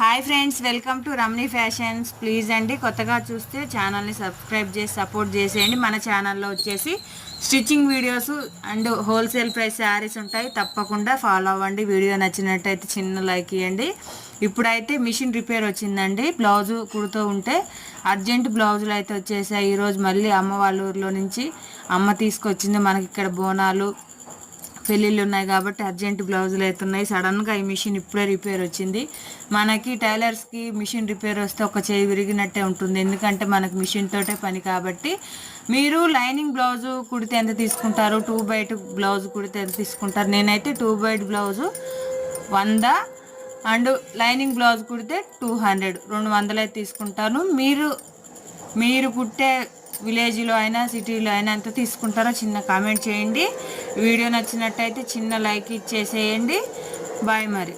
Hi friends welcome to Ramani fashions please అండి కొత్తగా చూస్తే ఛానల్ని సబ్స్క్రైబ్ చేసి సపోర్ట్ చేసేయండి. మన ఛానల్లో వచ్చేసి stitching videos and wholesale price saris ఉంటాయి. తప్పకుండా ఫాలో అవ్వండి. వీడియో నచ్చినట్టయితే చిన్న లైక్ ఇవ్వండి ఇప్పుడైతే మిషన్ రిపేర్ వచ్చిందండి. బ్లౌజు కుడుతూ ఉంటే అర్జెంట్ బ్లౌజులు అయితే వచ్చేసాయి. ఈరోజు మళ్ళీ అమ్మ వాళ్ళ ఊర్లో నుంచి అమ్మ తీసుకొచ్చింది. మనకి ఇక్కడ బోనాలు పెళ్ళిళ్ళు ఉన్నాయి కాబట్టి అర్జెంట్ బ్లౌజులు అవుతున్నాయి సడన్గా ఈ మిషన్ ఇప్పుడే రిపేర్ వచ్చింది. మనకి టైలర్స్కి మిషన్ రిపేర్ వస్తే ఒక చేయి విరిగినట్టే ఉంటుంది. ఎందుకంటే మనకు మిషన్ తోటే పని కాబట్టి మీరు లైనింగ్ బ్లౌజు కుడితే ఎంత తీసుకుంటారు? టూ బైట్ బ్లౌజ్ కుడితే ఎంత తీసుకుంటారు? నేనైతే టూ బైట్ బ్లౌజు వంద అండ్ లైనింగ్ బ్లౌజ్ కుడితే టూ హండ్రెడ్ రెండు వందలు అయితే తీసుకుంటాను. మీరు మీరు కుట్టే విలేజ్లో అయినా సిటీలో అయినా ఎంత తీసుకుంటారో చిన్న కామెంట్ చేయండి. వీడియో నచ్చినట్టయితే చిన్న లైక్ ఇచ్చేసేయండి. బాయ్ మరి.